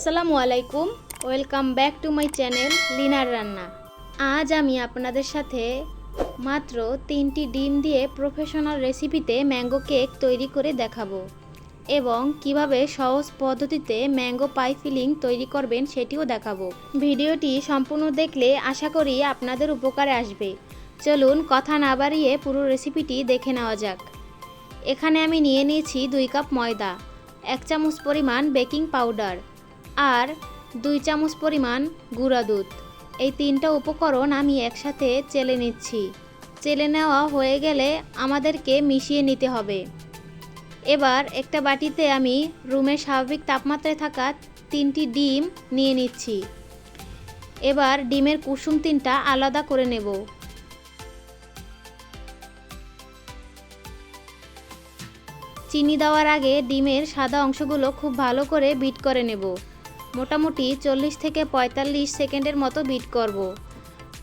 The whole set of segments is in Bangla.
আসসালামু আলাইকুম। Welcome back to my channel liner রান্না আজ আমি আপনাদের সাথে মাত্র তিনটি ডিম দিয়ে প্রফেশনাল রেসিপিতে ম্যাঙ্গো কেক তৈরি করে দেখাবো এবং কীভাবে সহজ পদ্ধতিতে ম্যাঙ্গো পাই ফিলিং তৈরি করবেন সেটিও দেখাবো। ভিডিওটি সম্পূর্ণ দেখলে আশা করি আপনাদের উপকারে আসবে। চলুন কথা না বাড়িয়ে পুরো রেসিপিটি দেখে নেওয়া যাক। এখানে আমি নিয়ে নিয়েছি দুই কাপ ময়দা, এক চামচ পরিমাণ বেকিং পাউডার আর দুই চামচ পরিমাণ গুঁড়া দুধ। এই তিনটা উপকরণ আমি একসাথে চেলে নিচ্ছি। চেলে নেওয়া হয়ে গেলে আমাদেরকে মিশিয়ে নিতে হবে। এবার একটা বাটিতে আমি রুমের স্বাভাবিক তাপমাত্রায় থাকা তিনটি ডিম নিয়ে নিচ্ছি। এবার ডিমের কুসুম তিনটা আলাদা করে নেব। চিনি দেওয়ার আগে ডিমের সাদা অংশগুলো খুব ভালো করে বিট করে নেব। মোটামুটি চল্লিশ থেকে পঁয়তাল্লিশ সেকেন্ডের মতো বিট করব।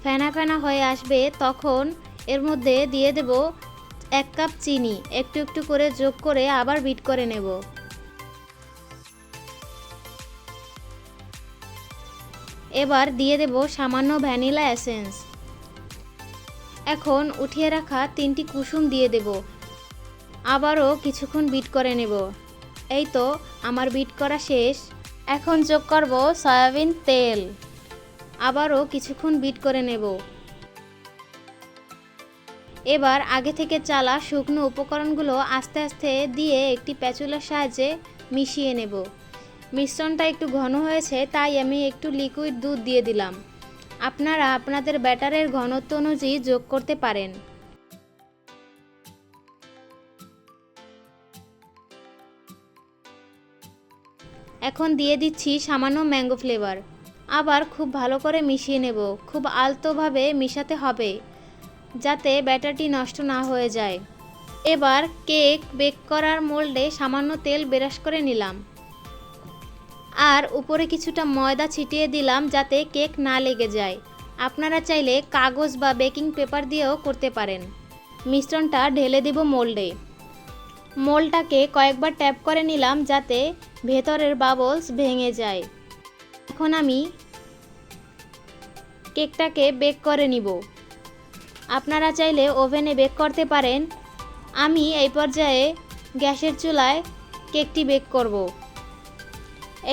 ফেনা ফেনা হয়ে আসবে, তখন এর মধ্যে দিয়ে দেব এক কাপ চিনি। একটু একটু করে যোগ করে আবার বিট করে নেব। এবার দিয়ে দেব সামান্য ভ্যানিলা এসেন্স। এখন উঠিয়ে রাখা তিনটি কুসুম দিয়ে দেব। আবারও কিছুক্ষণ বিট করে নেব। এই তো, আমার বিট করা শেষ। এখন যোগ করব সয়াবিন তেল। আবারও কিছুক্ষণ বিট করে নেব। এবার আগে থেকে চালা শুকনো উপকরণগুলো আস্তে আস্তে দিয়ে একটি প্যাচুলার সাহায্যে মিশিয়ে নেব। মিশ্রণটা একটু ঘন হয়েছে, তাই আমি একটু লিকুইড দুধ দিয়ে দিলাম। আপনারা আপনাদের ব্যাটারের ঘনত্ব অনুযায়ী যোগ করতে পারেন। এখন দিয়ে দিচ্ছি সামান্য ম্যাঙ্গো ফ্লেভার। আবার খুব ভালো করে মিশিয়ে নেব। খুব আলতোভাবে মিশাতে হবে, যাতে ব্যাটারটি নষ্ট না হয়ে যায়। এবার কেক বেক করার মোল্ডে সামান্য তেল বেরাস করে নিলাম। আর উপরে কিছুটা ময়দা ছিটিয়ে দিলাম যাতে কেক না লেগে যায়। আপনারা চাইলে কাগজ বা বেকিং পেপার দিয়েও করতে পারেন। মিশ্রণটা ঢেলে দেব মোল্ডে। মোলটাকে কয়েকবার ট্যাপ করে নিলাম যাতে ভেতরের বাবলস ভেঙে যায়। এখন আমি কেকটাকে বেক করে নিব। আপনারা চাইলে ওভেনে বেক করতে পারেন। আমি এই পর্যায়ে গ্যাসের চুলায় কেকটি বেক করব।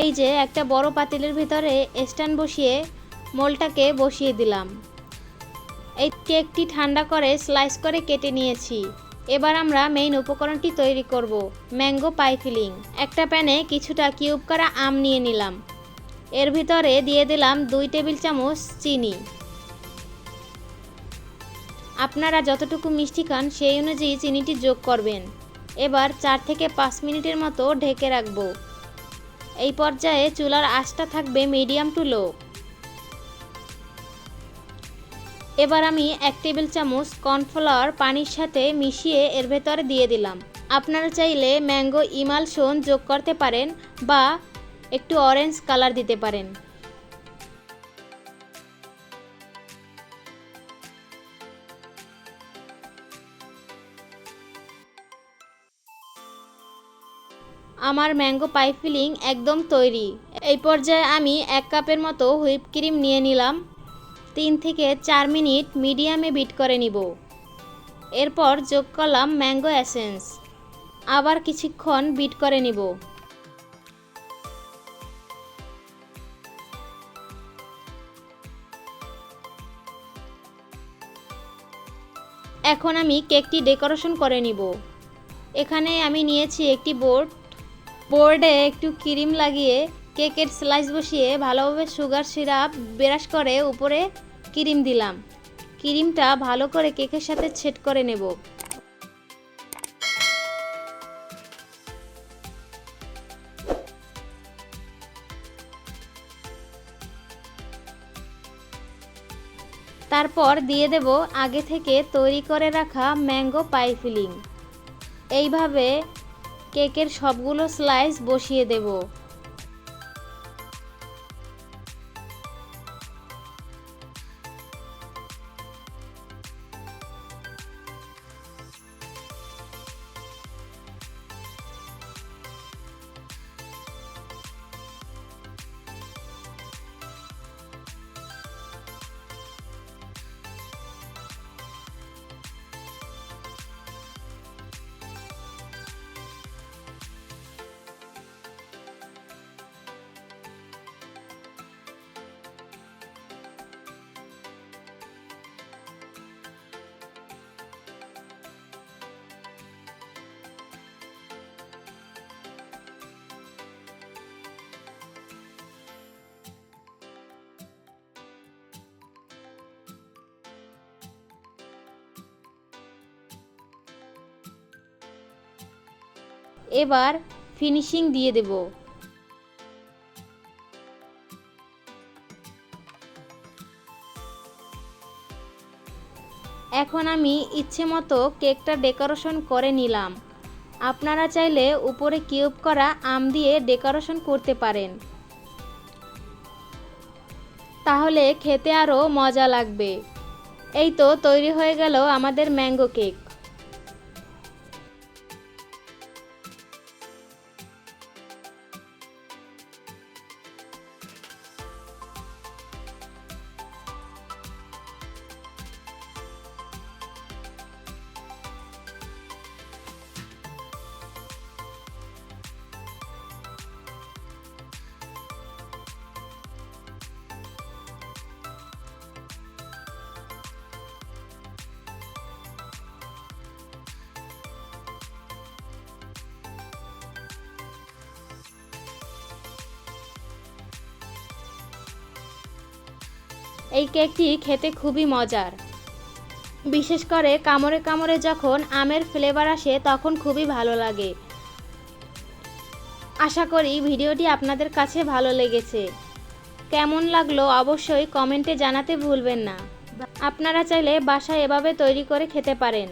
এই যে একটা বড় পাতিলের ভিতরে স্ট্যান্ড বসিয়ে মোলটাকে বসিয়ে দিলাম। এই কেকটি ঠান্ডা করে স্লাইস করে কেটে নিয়েছি। এবার আমরা মেইন উপকরণটি তৈরি করব ম্যাঙ্গো পাই ফিলিং একটা প্যানে কিছুটা কিউব করা আম নিয়ে নিলাম। এর ভিতরে দিয়ে দিলাম দুই টেবিল চামচ চিনি। আপনারা যতটুকু মিষ্টি খান, সেই অনুযায়ী চিনিটি যোগ করবেন। এবার চার থেকে পাঁচ মিনিটের মতো ঢেকে রাখব। এই পর্যায়ে চুলার আঁচটা থাকবে মিডিয়াম টু লো এবার আমি এক টেবিল চামচ কর্নফ্লাওয়ার পানির সাথে মিশিয়ে এর ভেতরে দিয়ে দিলাম। আপনারা চাইলে ম্যাঙ্গো ইমালশন যোগ করতে পারেন বা একটু অরেঞ্জ কালার দিতে পারেন। আমার ম্যাঙ্গো পাই ফিলিং একদম তৈরি। এই পর্যায়ে আমি এক কাপের মতো হুইপ ক্রিম নিয়ে নিলাম। তিন থেকে চার মিনিট মিডিয়ামে বিট করে নিব। এরপর যোগ করলাম ম্যাঙ্গো অ্যাসেন্স আবার কিছুক্ষণ বিট করে নিব। এখন আমি কেকটি ডেকোরেশন করে নিব। এখানে আমি নিয়েছি একটি বোর্ড। বোর্ডে একটু ক্রিম লাগিয়ে কেকের স্লাইস বসিয়ে ভালোভাবে সুগার সিরাপ ব্রাশ করে উপরে ক্রিম দিলাম। ক্রিমটা ভালো করে কেকের সাথে ছেট করে নেব। তারপর দিয়ে দেব আগে থেকে তৈরি করে রাখা ম্যাঙ্গো পাই ফিলিং। এইভাবে কেকের সবগুলো স্লাইস বসিয়ে দেব। এবার ফিনিশিং দিয়ে দেব। এখন আমি ইচ্ছে মতো কেকটা ডেকোরেশন করে নিলাম। আপনারা চাইলে উপরে কিউব করা আম দিয়ে ডেকোরেশন করতে পারেন। তাহলে খেতে আরও মজা লাগবে। এই তো তৈরি হয়ে গেল আমাদের ম্যাঙ্গো কেক। এই কেকটি খেতে খুবই মজার। বিশেষ করে কামড়ে কামড়ে যখন আমের ফ্লেভার আসে তখন খুবই ভালো লাগে। আশা করি ভিডিওটি আপনাদের কাছে ভালো লেগেছে। কেমন লাগল অবশ্যই কমেন্টে জানাতে ভুলবেন না। আপনারা চাইলে বাসায় এভাবে তৈরি করে খেতে পারেন।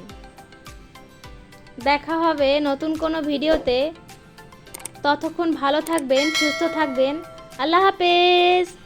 দেখা হবে নতুন কোনো ভিডিওতে। ততক্ষণ ভালো থাকবেন, সুস্থ থাকবেন। আল্লাহ হাফেজ!